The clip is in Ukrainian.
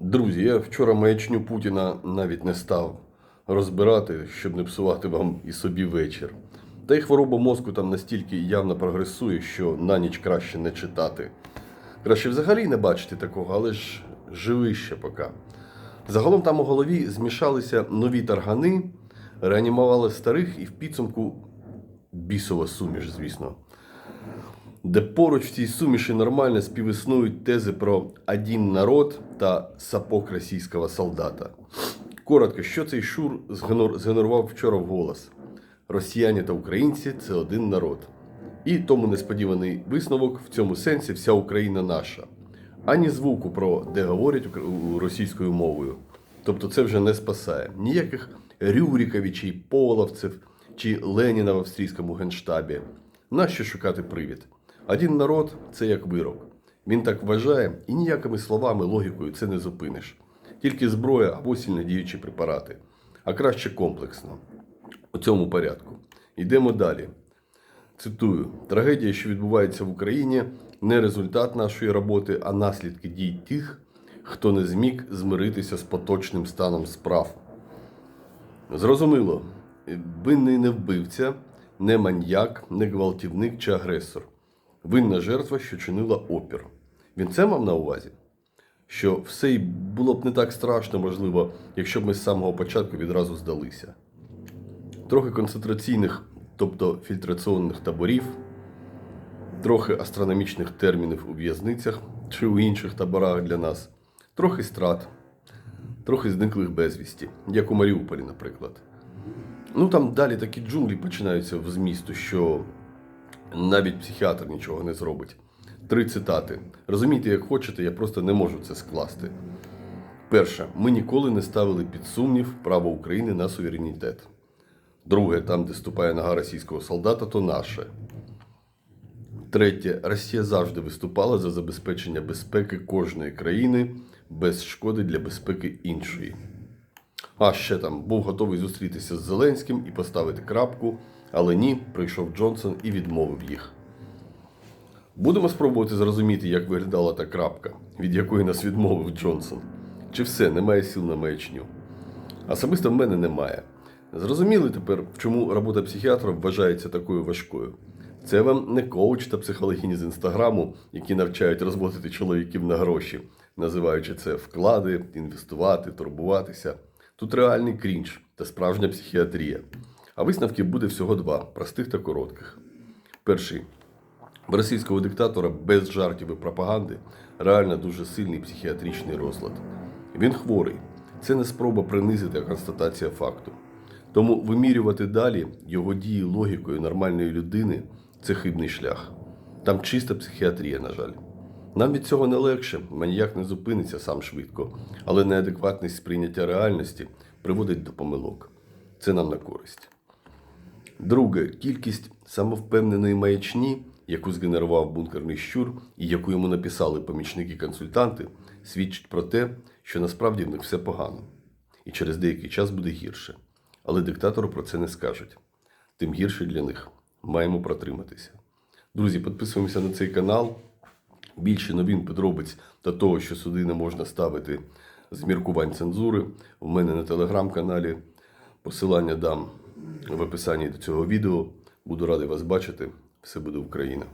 Друзі, я вчора маячню Путіна навіть не став розбирати, щоб не псувати вам і собі вечір. Та й хвороба мозку там настільки явно прогресує, що на ніч краще не читати. Краще взагалі не бачити такого, але ж живий ще поки. Загалом там у голові змішалися нові таргани, реанімували старих і в підсумку бісова суміш, звісно де поруч в цій суміші нормально співіснують тези про один народ та сапог російського солдата. Коротко, що цей шур згенерував вчора вголос? Росіяни та українці це один народ. І тому несподіваний висновок в цьому сенсі вся Україна наша. Ані звуку про де говорять російською мовою. Тобто це вже не спасає. Ніяких Рюріковичів, Половців чи Леніна в австрійському генштабі. Нащо шукати привід? Один народ це як вирок. Він так вважає, і ніякими словами, логікою це не зупиниш. Тільки зброя або сильно діючі препарати. А краще комплексно. У цьому порядку. Йдемо далі. Цитую: трагедія, що відбувається в Україні, не результат нашої роботи, а наслідки дій тих, хто не зміг змиритися з поточним станом справ. Зрозуміло, винний не вбивця, не маньяк, не гвалтівник чи агресор. Винна жертва, що чинила опір. Він це мав на увазі? Що все й було б не так страшно, можливо, якщо б ми з самого початку відразу здалися. Трохи концентраційних, тобто фільтраційних таборів, трохи астрономічних термінів у в'язницях чи у інших таборах для нас, трохи страт, трохи зниклих безвісті, як у Маріуполі, наприклад. Ну там далі такі джунглі починаються в змісту, що навіть психіатр нічого не зробить. Три цитати. Розумійте, як хочете, я просто не можу це скласти. Перше, ми ніколи не ставили під сумнів право України на суверенітет. Друге, там, де ступає нога російського солдата, то наше. Третє, Росія завжди виступала за забезпечення безпеки кожної країни без шкоди для безпеки іншої. А ще там був готовий зустрітися з Зеленським і поставити крапку, але ні, прийшов Джонсон і відмовив їх. Будемо спробувати зрозуміти, як виглядала та крапка, від якої нас відмовив Джонсон. Чи все, немає сил на маячню? Особисто в мене немає. Зрозуміли тепер, чому робота психіатра вважається такою важкою. Це вам не коуч та психологині з інстаграму, які навчають розводити чоловіків на гроші, називаючи це вклади, інвестувати, турбуватися. Тут реальний крінж та справжня психіатрія. А висновків буде всього два простих та коротких. Перший. В російського диктатора без жартів і пропаганди реально дуже сильний психіатричний розлад. Він хворий. Це не спроба принизити, а констатація факту. Тому вимірювати далі його дії логікою нормальної людини це хибний шлях. Там чиста психіатрія, на жаль. Нам від цього не легше, маніяк не зупиниться сам швидко, але неадекватність сприйняття реальності приводить до помилок. Це нам на користь. Друге, кількість самовпевненої маячні, яку згенерував бункерний щур і яку йому написали помічники-консультанти, свідчить про те, що насправді в них все погано. І через деякий час буде гірше. Але диктатору про це не скажуть. Тим гірше для них. Маємо протриматися. Друзі, підписуємося на цей канал. Більше новин подробиць та того, що сюди не можна ставити з міркувань цензури. У мене на телеграм-каналі. Посилання дам в описанні до цього відео. Буду радий вас бачити. Все буде Україна!